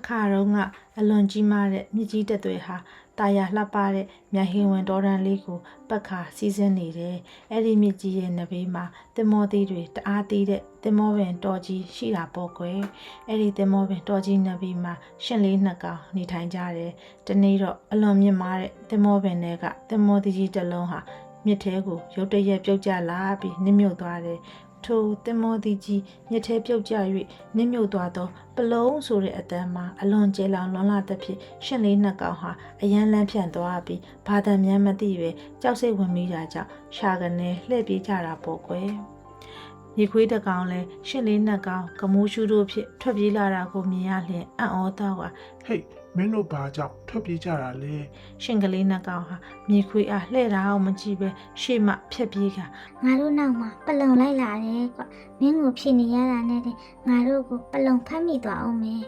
တစ်ခါတော့ကအလွန်ကြီးမားတဲ့မြစ်ကြီးတက်သွဲဟာတာယာလှပတဲ့မြဟင်ဝင်တော်ရန်လေးကိုပတ်ခါစီးဆင်းနေတယ်။အဲ့ဒီမြစ်ကြီးရဲ့နဘေးမှာတင်မောသီးတွေတအားသီးတဲ့တင်မောပင်တော်ကြီးရှိတာပေါ့ကွယ်။အဲ့ဒီတင်မောပင်တော်ကြီးနဘေးမှာရှင်လေးနှစ်ကောင်နေထိုင်ကြတယ်။ဒီနေ့တော့အလွန်မြင့်မားတဲ့တင်မောပင်တွေကတင်မောသီးကြီးတစ်လုံးဟာမြစ်ထဲကိုရုတ်တရက်ပြုတ်ကျလာပြီးနစ်မြုပ်သွားတယ်။ ထိုတင်မောသီးကြီးမြစ်ထဲပြုတ်ကျ၍နစ်မြုပ်သွားသောပလုံးဆိုတဲ့အတန်းမှာအလွန်ကျဲလောင်လွန်လာသဖြင့်ရှင်လေးနှစ်ကောင်ဟာအရန်လန်းဖြန့်သွားပြီးဘာသာမြန်းမသိပဲကြောက်စိတ်ဝင်မိတာကြောင့်ရှာကနေလှည့်ပြေးကြတာပေါ့ကွယ်။ရေခွေးတစ်ကောင်လဲရှင်လေးနှစ်ကောင်ကမိုးရှူတို့ဖြစ်ထွက်ပြေးလာတာကိုမြင်ရလျင်အံ့ဩတော့ကဟေးမင်းတို့ဘာကြောင့် ထွက်ပြေးကြတာလဲရှင်ကလေးနှစ်ကောင်ဟာမြေခွေအားလှဲ့တာအောင်မကြည့်ပဲရှေ့မှဖြက်ပြေးကငါတို့နောက်မှာပလုံလိုက်လာတယ်ကွမင်းကိုဖြစ်နေရတာနဲ့တင်ငါတို့ကိုပလုံဖမ်းမိသွားအောင်မယ်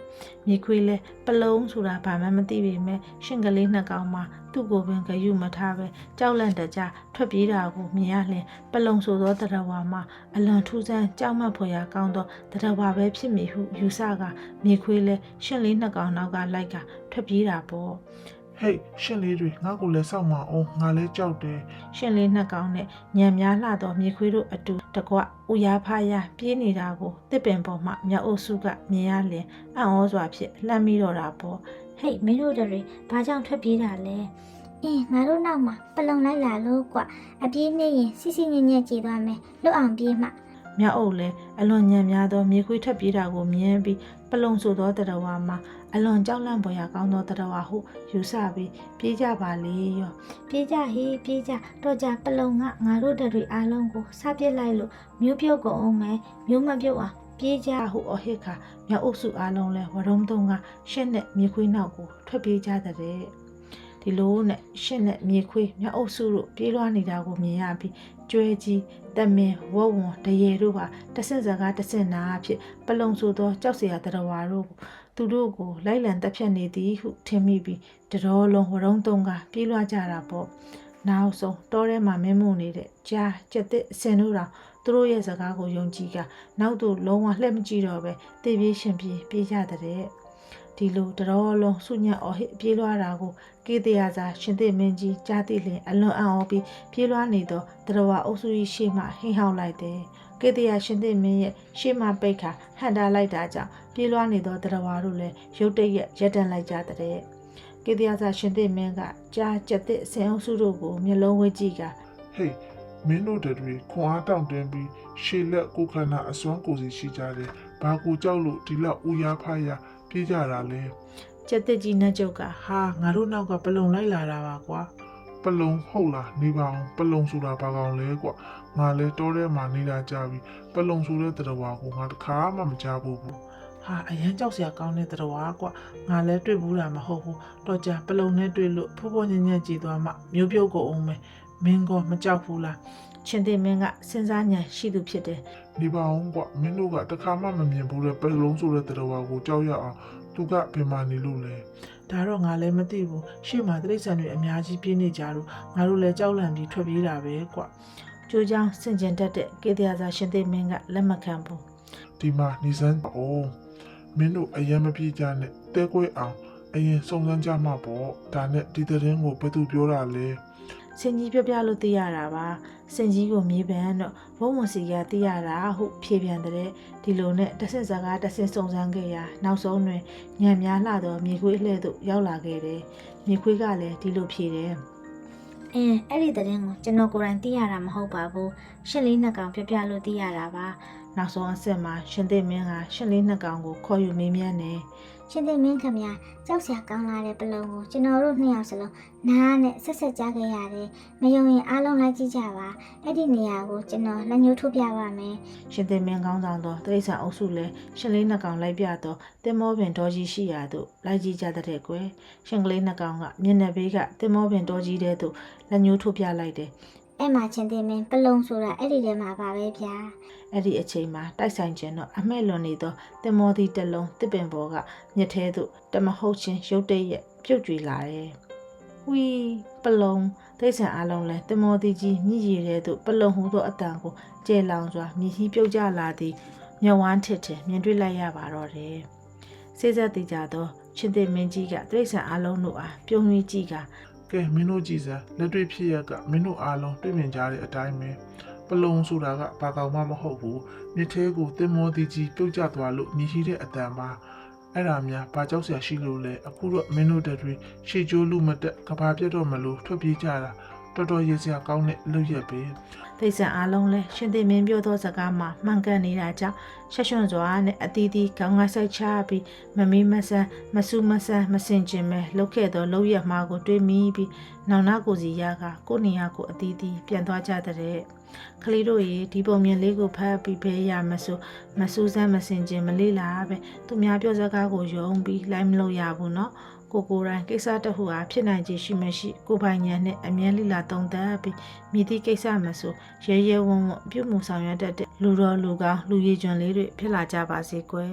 မြေခွေးလဲပလုံးဆိုတာဘာမှမသိပေမဲ့ရှင်ကလေးနှစ်ကောင်မှသူ့ကိုပင်ဂယုမထားပဲကြောက်လန့်တကြထွက်ပြေးတာကိုမြင်ရလျင်ပလုံဆိုသောတရဝါမှာအလွန်ထူးဆန်းကြောက်မက်ဖွယ်ရာကောင်းသောတရဝါပဲဖြစ်မည်ဟုယူဆကမြေခွေးလဲရှင်လေးနှစ်ကောင်နောက်ကလိုက်က ထွက်ပြေးတာပေါ့ဟေးရှင့်လေးတွေငါ့ကိုလည်းစောက်မအောင်ငါလည်းကြောက်တယ်ရှင်လေးနှစ်ကောင်နဲ့ညံများလှသောမြေခွေးတို့အတူတကွဥယာဖားရပြေးနေတာကိုတစ်ပင်ပေါ်မှမြောက်အုပ်စုကမြင်ရလျင်အံ့ဩစွာဖြင့်လှမ်းမိတော့တာပေါ့ဟေ့မင်းတို့တွေဘာကြောင့်ထွက်ပြေးတာလဲအင်းငါတို့နောက်မှာပလုံလိုက်လာလို့ကွအပြေးနေရင်စီစီညံ့ညံ့ကြည်သွားမယ်လွတ်အောင်ပြေးမှမြောက်အုပ်လည်းအလွန်ညံများသောမြေခွေးထပ်ပြေးတာကိုမြင်ပြီးပလုံဆိုသောတရဝါမှာ အလွန်ကြောက်လန့်ဖွယ်ရာကောင်းသောတရဝါဟုယူဆပြီးပြေးကြပါလေရောပြေးကြဟေးပြေးကြတော့ကြပလုံကငါတို့တွေအားလုံးကိုစပြစ်လိုက်လို့မျိုးပြုတ်ကုန်အောင်မယ်မျိုးမပြုတ်အောင်ပြေးကြအဟုအဟိခါမြောက်အုပ်စုအားလုံးလဲဝရုံးသုံးကရှစ်နဲ့မြေခွေးနောက်ကိုထွက်ပြေးကြတဲ့ ဒီလိုနဲ့ရှစ်နဲ့မြေခွေးမြောက်အုပ်စုတို့ပြေးလွှားနေတာကိုမြင်ရပြီးကျွဲကြီးတမင်ဝဝွန်တရေတို့ဟာတဆင့်စကားတဆင့်နာအဖြစ်ပလုံဆိုသောကြောက်စရာတရဝါတို့ကိုသူတို့ကိုလိုက်လံတက်ဖြတ်နေသည်ဟုထင်မိပြီးတတော်လုံးဝရုံးသုံးကပြေးလွှားကြတာပေါ့နောက်ဆုံးတောထဲမှာမင်းမှုနေတဲ့ကြားကြက်တဲ့အစင်တို့တောင်သူတို့ရဲ့စကားကိုယုံကြည်ကနောက်သို့လုံးဝလှည့်မကြည့်တော့ပဲတေးပြေးရှင်ပြေးပြေးကြတဲ့ ဒီလိုတတော်လုံးစုညံ့အော်ဟစ်ပြေးလွှားတာကိုကေတရာစာရှင်သေမင်းကြီးကြားသိလျင်အလွန်အံ့ဩပြီးပြေးလွှားနေသောတရဝအုပ်စုကြီးရှေ့မှဟိဟောက်လိုက်တယ်ကေတရာရှင်သေမင်းရဲ့ရှေ့မှပိတ်ခါဟန်တာလိုက်တာကြောင့်ပြေးလွှားနေသောတရဝတို့လည်းရုတ်တရက်ရက်တန်လိုက်ကြတဲ့ကေတရာစာရှင်သေမင်းကကြားကြက်တဲ့အစင်အုပ်စုတို့ကိုမျက်လုံးဝဲကြည့်ကဟေးမင်းတို့တွေခွန်အားတောင့်တင်းပြီးရှေလက်ကိုယ်ခန္ဓာအစွမ်းကိုယ်စီရှိကြတယ်ဘာကိုကြောက်လို့ဒီလောက်ဦးရဖားရ ပြေးကြတာလဲကျက်တစ်ကြီးနှက်ကျုပ်ကဟာငါတို့နောက်ကပလုံလိုက်လာတာပါကွာပလုံဟုတ်လားနေပါအောင်ပလုံဆိုတာဘာကောင်လဲကွာငါလဲတောထဲမှာနေတာကြပြီပလုံဆိုတဲ့တရဝါကိုငါတခါမှမကြားဘူးဘူးဟာအရန်ကြောက်စရာကောင်းတဲ့တရဝါကွာငါလည်းတွေ့ဘူးတာမဟုတ်ဘူးတော့ကြာပလုံနဲ့တွေ့လို့ဖိုးဖိုးညံ့ညံ့ကြည်သွားမှမျိုးပြုတ်ကုန်အောင်မယ်မင်းကမကြောက်ဘူးလားချင်းသိမင်းကစဉ်းစားဉာဏ်ရှိသူဖြစ်တယ် နေပါအောင်ကွာမင်းတို့ကတခါမှမမြင်ဘူးတဲ့ပလုံဆိုတဲ့တရဝါကိုကြောက်ရအောင်သူကဘယ်မှာနေလို့လဲဒါတော့ငါလည်းမသိဘူးရှေ့မှာတိရစ္ဆာန်တွေအများကြီးပြင်းနေကြလို့ငါတို့လည်းကြောက်လန့်ပြီးထွက်ပြေးတာပဲကွာကြိုးချောင်းဆင်ကျင်တတ်တဲ့ကေတရာစာရှင်သိမင်းကလက်မခံဘူးဒီမှာနေစမ်းအောင်မင်းတို့အရင်မပြေးကြနဲ့တဲကွဲအောင်အရင်စုံစမ်းကြမှာပေါ့ဒါနဲ့ဒီသတင်းကိုဘယ်သူပြောတာလဲ စင်ကြီးပြောပြလို့သိရတာပါစင်ကြီးကိုမြေပန်တော့ဘုံမစီကသိရတာဟုဖြေပြန်တဲ့ဒီလိုနဲ့တဆင့်စကားတဆင့်စုံစမ်းခဲ့ရာနောက်ဆုံးတွင်ညံများလှသောမြေခွေးအလှဲ့သို့ရောက်လာခဲ့တယ်မြေခွေးကလည်းဒီလိုဖြေတယ်အင်းအဲ့ဒီသတင်းကိုကျွန်တော်ကိုယ်တိုင်သိရတာမဟုတ်ပါဘူးရှစ်လေးနှစ်ကောင်ပြပြလို့သိရတာပါနောက်ဆုံးအဆက်မှာရှင်သိမင်းကရှင်လေးနှစ်ကောင်ကိုခေါ်ယူမေးမြန်းတယ် ရှင်သိမင်းခင်ဗျာကြောက်စရာကောင်းလာတဲ့ပလုံကိုကျွန်တော်တို့နှစ်ယောက်စလုံးနားနဲ့ဆက်ဆက်ကြားခဲ့ရတယ်မယုံရင်အားလုံးလိုက်ကြည့်ကြပါအဲ့ဒီနေရာကိုကျွန်တော်လက်ညှိုးထိုးပြပါမယ်ရှင်သိမင်းကောင်းဆောင်သောတိရစ္ဆာန်အုပ်စုလည်းရှင်လေးနှစ်ကောင်လိုက်ပြတော့တင်မောပင်တော်ကြီးရှိရာသို့လိုက်ကြည့်ကြတဲ့ကွယ်ရှင်ကလေးနှစ်ကောင်ကမျက်နှာဘေးကတင်မောပင်တော်ကြီးတဲ့သို့လက်ညှိုးထိုးပြလိုက်တယ် အဲ့မှာချင်းသိမင်းပလုံဆိုတာအဲ့ဒီထဲမှာပါပဲဗျာအဲ့ဒီအချိန်မှာတိုက်ဆိုင်ခြင်းတော့အမဲ့လွန်နေသောတင်မောသီတစ်လုံးတစ်ပင်ပေါ်ကမြစ်ထဲသို့တမဟုတ်ချင်းရုတ်တရက်ပြုတ်ကြွေလာတယ်။ဝီပလုံတိတ်ဆန်အလုံးလဲတင်မောသီကြီးမြည်ရည်တဲ့သို့ပလုံဟုသောအတန်ကိုကျဲလောင်စွာမြည်ဟီးပြုတ်ကျလာသည်မြဝန်းထစ်ထင်မြင်တွေ့လိုက်ရပါတော့တယ်။စေစက်တိကြသောရှင်သေမင်းကြီးကတိရစ္ဆာန်အလုံးတို့အားပြုံးပြီးကြည့်က ကဲမင်းတို့ကြည်စမ်းလက်တွေ့ဖြစ်ရက်ကမင်းတို့အားလုံးတွေ့မြင်ကြတဲ့အတိုင်းပဲပလုံဆိုတာကဘာကောင်မှမဟုတ်ဘူးမြစ်သေးကိုတင်မောတီကြီးပြုတ်ကျသွားလို့မြည်ရှိတဲ့အတန်ပါအဲ့ဒါများဘာကြောက်စရာရှိလို့လဲအခုတော့မင်းတို့တက်တွေရှေ့ကျိုးလူမတက်ကဘာပြတ်တော့မလို့ထွက်ပြေးကြတာတော်တော်ရေးစရာကောင်းတဲ့လုပ်ရက်ပဲ တိရစ္ဆာန်အလုံးလဲရှင်သေမင်းပြောသောစကားမှာမှန်ကန်နေတာကြောင့်ရှက်ရွံ့စွာနဲ့အတီးတီးခေါင်းကဆိုင်ချပြီးမမေးမဆန်းမဆူမဆန်းမစင်ကျင်ပဲလှုပ်ခဲ့သောလှုပ်ရက်မှာကိုတွေးမိပြီးနောင်နာကိုစီရကကိုနေရကိုအတီးတီးပြန်သွားကြတဲ့ကလေးတို့ရေဒီပုံမြင်လေးကိုဖတ်ပြီးဖဲရမဆိုမဆူဆန်းမစင်ကျင်မလေးလာပဲသူများပြောစကားကိုယုံပြီးလိုက်မလို့ရဘူးနော် ကိုကိုယ်တိုင်ကိစ္စတစ်ခုအားဖြစ်နိုင်ခြေရှိမရှိကိုယ်ပိုင်ဉာဏ်နဲ့အမြဲလိလာတုံးသက်ပြီးမိသည့်ကိစ္စမဆိုရဲရဲဝံ့ဝံ့ပြုမှုဆောင်ရွက်တတ်တဲ့လူတော်လူကောင်းလူရည်ကျွန်းလေးတွေဖြစ်လာကြပါစေကွယ်